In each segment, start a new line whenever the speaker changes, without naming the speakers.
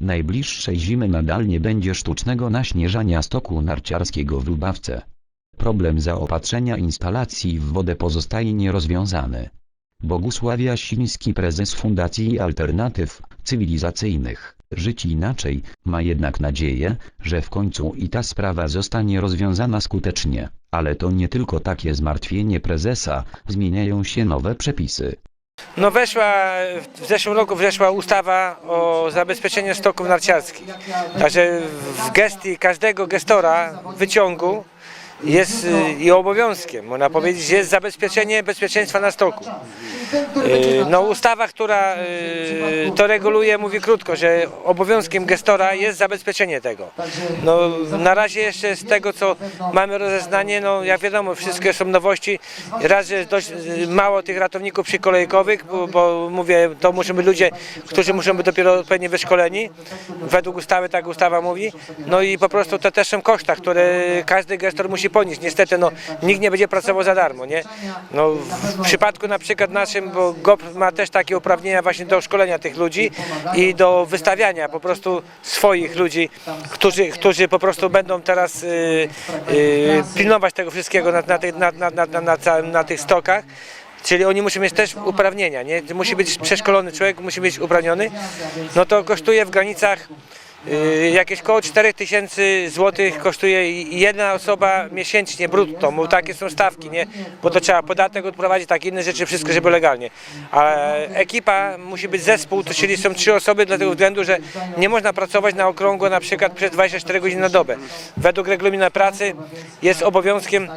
Najbliższej zimy nadal nie będzie sztucznego naśnieżania stoku narciarskiego w Lubawce. Problem zaopatrzenia instalacji w wodę pozostaje nierozwiązany. Bogusław Jasiński, prezes Fundacji Alternatyw Cywilizacyjnych, Żyć Inaczej, ma jednak nadzieję, że w końcu i ta sprawa zostanie rozwiązana skutecznie, ale to nie tylko takie zmartwienie prezesa, zmieniają się nowe przepisy.
No weszła, w zeszłym roku weszła ustawa o zabezpieczeniu stoków narciarskich. Także w gestii każdego gestora wyciągu jest y, i obowiązkiem, można powiedzieć, jest zabezpieczenie bezpieczeństwa na stoku. Y, No ustawa, która y, to reguluje, mówi krótko, że obowiązkiem gestora jest zabezpieczenie tego. No na razie jeszcze z tego, co mamy rozeznanie, no jak wiadomo, wszystkie są nowości. Raz, jest dość mało tych ratowników przykolejkowych, bo, bo mówię, to muszą być ludzie, którzy muszą być dopiero odpowiednio wyszkoleni. Według ustawy, tak ustawa mówi. No i po prostu to też są koszta, które każdy gestor musi ponieść. Niestety, no nikt nie będzie pracował za darmo, nie? No w przypadku na przykład naszym, bo GOP ma też takie uprawnienia właśnie do szkolenia tych ludzi i do wystawiania po prostu swoich ludzi, którzy, którzy po prostu będą teraz y, y, pilnować tego wszystkiego na, na, na, na, na, na, całym- na tych stokach. Czyli oni muszą mieć też uprawnienia, nie? Musi być przeszkolony człowiek, musi być uprawniony. No to kosztuje w granicach jakieś koło 4000 zł kosztuje jedna osoba miesięcznie brutto, bo takie są stawki, nie? Bo to trzeba podatek odprowadzić, tak inne rzeczy, wszystko, żeby legalnie. A ekipa musi być zespół, to czyli są trzy osoby, dlatego względu, że nie można pracować na okrągło na przykład przez 24 godziny na dobę. Według regulaminu pracy jest obowiązkiem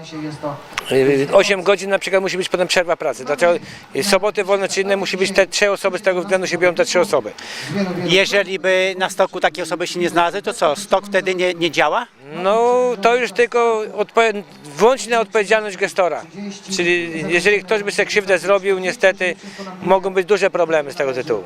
8 godzin na przykład musi być potem przerwa pracy. Dlatego soboty wolne czy inne musi być te trzy osoby, z tego względu się biorą te trzy osoby.
Jeżeli by na stoku takie osoby się nie znalazły, to co, stok wtedy nie, nie działa?
No to już tylko odpo- wyłącznie odpowiedzialność gestora. Czyli jeżeli ktoś by sobie krzywdę zrobił, niestety mogą być duże problemy z tego tytułu.